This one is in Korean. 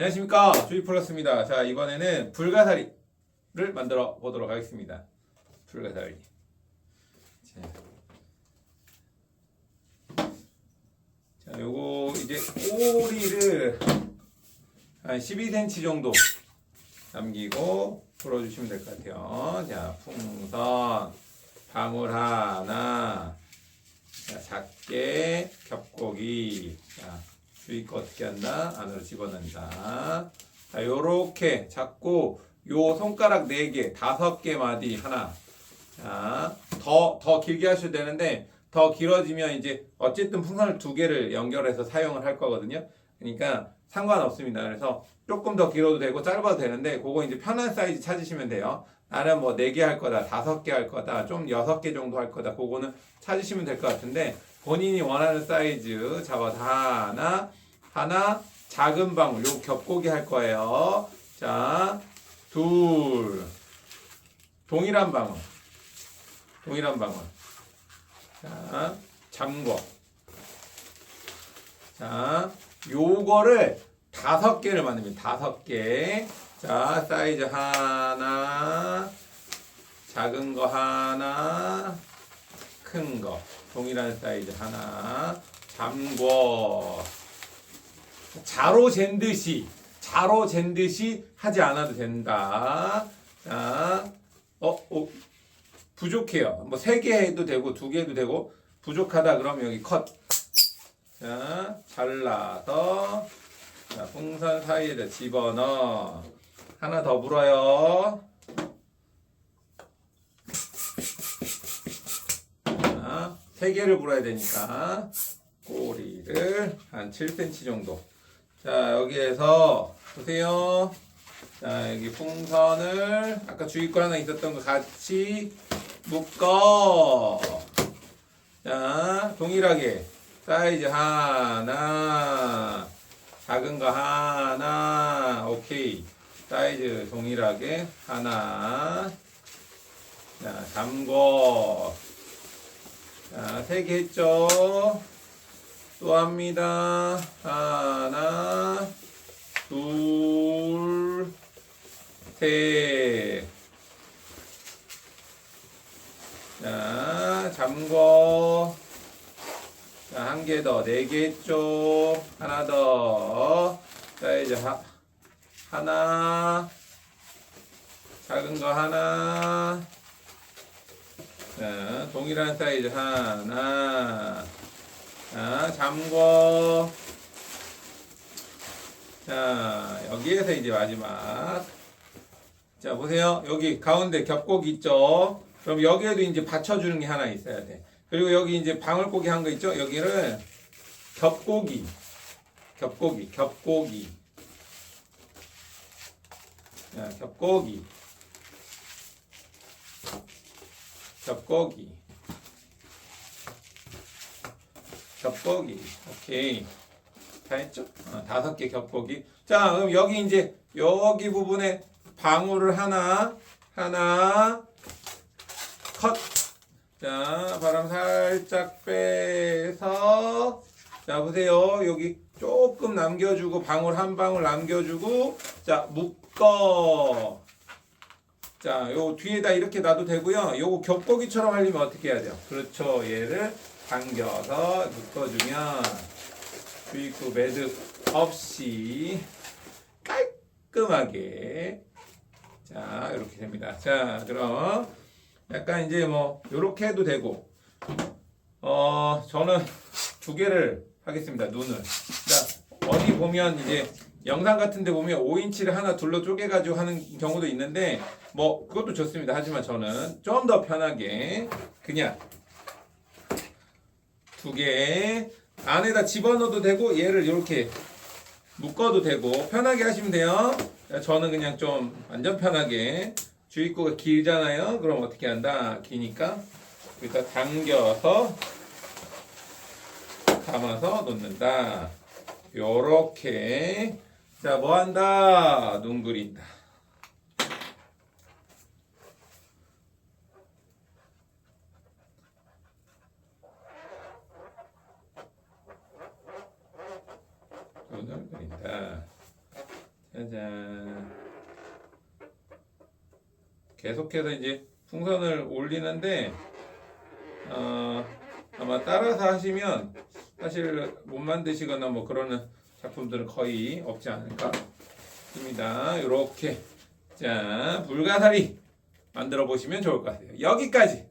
안녕하십니까 조이 플러스입니다. 자 이번에는 불가사리를 만들어 보도록 하겠습니다. 불가사리. 자, 자 요거 이제 꼬리를 한 12cm 정도 남기고 풀어주시면 될 것 같아요. 자 풍선 방울 하나 자, 작게 겹고기 자 주의 거 어떻게 한다? 안으로 집어넣는다. 자, 요렇게 잡고 요 손가락 4개, 5개 마디 하나. 자, 더, 더 길게 하셔도 되는데 더 길어지면 이제 어쨌든 풍선을 두 개를 연결해서 사용을 할 거거든요. 그러니까 상관없습니다. 그래서 조금 더 길어도 되고 짧아도 되는데 그거 이제 편한 사이즈 찾으시면 돼요. 나는 뭐 4개 할 거다, 5개 할 거다, 좀 6개 정도 할 거다. 그거는 찾으시면 될 것 같은데 본인이 원하는 사이즈 잡아서 하나, 하나, 작은 방울, 요 겹고기 할 거예요. 자, 둘, 동일한 방울, 동일한 방울. 자, 잠궈. 자, 요거를 다섯 개를 만듭니다. 다섯 개. 자, 사이즈 하나, 작은 거 하나, 큰 거. 동일한 사이즈 하나. 잠궈. 자로 잰 듯이, 자로 잰 듯이 하지 않아도 된다. 자, 어, 어, 부족해요. 뭐 세 개 해도 되고 두 개 해도 되고 부족하다 그러면 여기 컷. 자, 잘라서 자, 풍선 사이에다 집어넣어. 하나 더 물어요. 자, 세 개를 물어야 되니까 꼬리를 한 7cm 정도. 자, 여기에서 보세요. 자, 여기 풍선을 아까 주의권 하나 있었던 거 같이 묶어. 자, 동일하게 사이즈 하나, 작은 거 하나, 오케이. 사이즈 동일하게 하나. 자, 잠궈. 자, 세 개 했죠? 또 합니다. 하나, 둘, 셋. 자, 잠궈. 자, 한 개 더, 네개 했죠? 하나 더. 자, 이제 하, 하나. 작은 거 하나. 자, 동일한 사이즈 하나. 자, 잠궈. 자, 여기에서 이제 마지막. 자, 보세요. 여기 가운데 겹고기 있죠? 그럼 여기에도 이제 받쳐주는 게 하나 있어야 돼. 그리고 여기 이제 방울고기 한 거 있죠? 여기를 겹고기. 겹고기, 겹고기. 자, 겹고기. 겹고기. 겹고기. 오케이. 다 했죠? 어, 다섯 개 겹고기. 자, 그럼 여기 이제 여기 부분에 방울을 하나, 하나, 컷. 자, 바람 살짝 빼서. 자, 보세요. 여기 조금 남겨주고, 방울 한 방울 남겨주고, 자, 묶어. 자, 요 뒤에다 이렇게 놔도 되고요. 요거 겹고기처럼 하려면 어떻게 해야 돼요? 그렇죠. 얘를 당겨서 묶어주면 주입구 매듭 없이 깔끔하게 자 이렇게 됩니다. 자 그럼 약간 이제 뭐 이렇게 해도 되고 어 저는 두 개를 하겠습니다. 눈을 자 어디 보면 이제 영상 같은데 보면 5인치를 하나 둘러 쪼개가지고 하는 경우도 있는데 뭐 그것도 좋습니다. 하지만 저는 좀 더 편하게 그냥 두 개 안에다 집어넣어도 되고 얘를 이렇게 묶어도 되고 편하게 하시면 돼요. 저는 그냥 좀 완전 편하게 주입구가 길잖아요. 그럼 어떻게 한다? 기니까 여기다 당겨서 감아서 놓는다. 요렇게 자 뭐 한다? 눈 그린다. 짜잔. 계속해서 이제 풍선을 올리는데 어, 아마 따라서 하시면 사실 못 만드시거나 뭐 그러는 작품들은 거의 없지 않을까 싶습니다. 이렇게 자 불가사리 만들어 보시면 좋을 것 같아요. 여기까지.